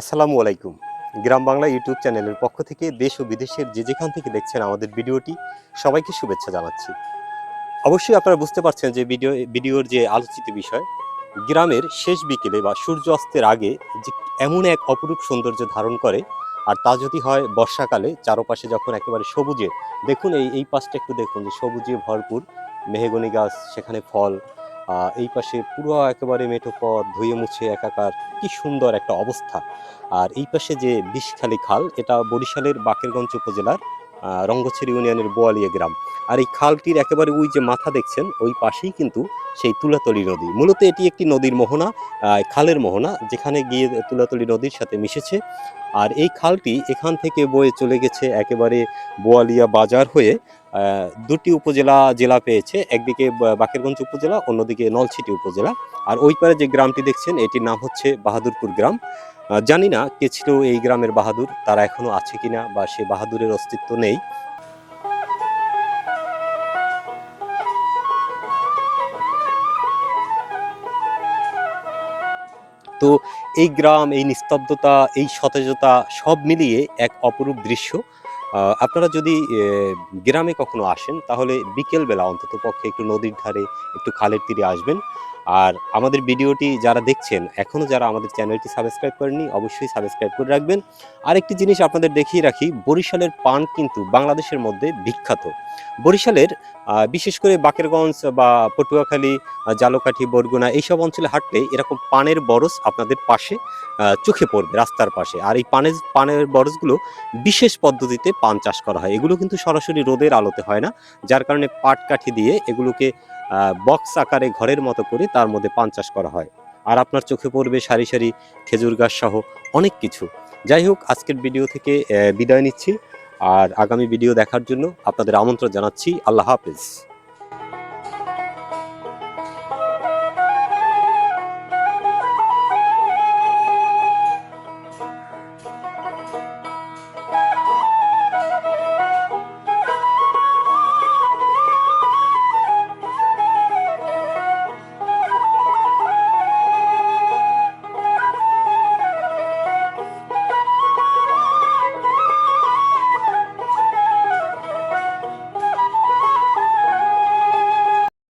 আসসালামু আলাইকুম। গ্রাম বাংলা ইউটিউব চ্যানেলের পক্ষ থেকে দেশ ও বিদেশের যে যেখান থেকে দেখছেন আমাদের ভিডিওটি, সবাইকে শুভেচ্ছা জানাচ্ছি। অবশ্যই আপনারা বুঝতে পারছেন যে ভিডিও, ভিডিওর যে আলোচিত বিষয়, গ্রামের শেষ বিকেলে বা সূর্য অস্তের আগে যে এমন এক অপরূপ সৌন্দর্য ধারণ করে, আর তা যদি হয় বর্ষাকালে, চারপাশে যখন একেবারে সবুজে, দেখুন এই এই পাশটা একটু দেখুন যে সবুজে ভরপুর মেহেগনি গাছ, সেখানে ফল এই পাশে পুরো একেবারে মেঠো পথ ধুয়ে মুছে একাকার কি সুন্দর একটা অবস্থা। আর এই পাশে যে বিষখালী খাল এটা বরিশালের বাকেরগঞ্জ উপজেলার আহ, রঙ্গছের ইউনিয়নের বোয়ালিয়া গ্রাম। আর এই খালটির একেবারে ওই যে মাথা দেখছেন ওই পাশেই কিন্তু সেই তুলাতলি নদী। মূলত এটি একটি নদীর মোহনা খালের মোহনা যেখানে গিয়ে তুলাতলি নদীর সাথে মিশেছে। আর এই খালটি এখান থেকে বয়ে চলে গেছে একেবারে বোয়ালিয়া বাজার হয়ে দুটি উপজেলা জেলা পেয়েছে, একদিকে বাকেরগঞ্জ উপজেলা, অন্যদিকে নলছিটি উপজেলা। আর ওই পারে যে গ্রামটি দেখছেন, এটির নাম হচ্ছে বাহাদুরপুর গ্রাম। জানি না কে ছিল এই গ্রামের বাহাদুর, তারা এখনও আছে কিনা বা সে বাহাদুরের অস্তিত্ব নেই। তো এই গ্রাম, এই নিস্তব্ধতা, এই সতেজতা সব মিলিয়ে এক অপরূপ দৃশ্য। আপনারা যদি গ্রামে কখনো আসেন, তাহলে বিকেলবেলা অন্তত পক্ষে একটু নদীর ধারে, একটু খালের তীরে আসবেন। আর আমাদের ভিডিওটি যারা দেখছেন এখনও যারা আমাদের চ্যানেলটি সাবস্ক্রাইব করেননি, অবশ্যই সাবস্ক্রাইব করে রাখবেন। আরেকটি জিনিস আপনাদের দেখিয়ে রাখি, বরিশালের পান কিন্তু বাংলাদেশের মধ্যে বিখ্যাত। বরিশালের বিশেষ করে বাকেরগঞ্জ বা পটুয়াখালী জালকাঠি, বরগুনা এইসব অঞ্চলে হাঁটলে এরকম পানের বরজ আপনাদের পাশে চোখে পড়বে, রাস্তার পাশে। আর এই পানের পানের বরজগুলো বিশেষ পদ্ধতিতে পান চাষ করা হয়। এগুলো কিন্তু সরাসরি রোদের আলোতে হয় না, যার কারণে পাট কাঠি দিয়ে এগুলোকে বক্স আকারে ঘরের মতো করে তার মধ্যে পান চাষ করা হয়। আর আপনার চোখে পড়বে সারি সারি খেজুর গাছ সহ অনেক কিছু। যাই হোক, আজকের ভিডিও থেকে বিদায় নিচ্ছি। আর আগামী ভিডিও দেখার জন্য আপনাদের আমন্ত্রণ জানাচ্ছি। আল্লাহ হাফেজ।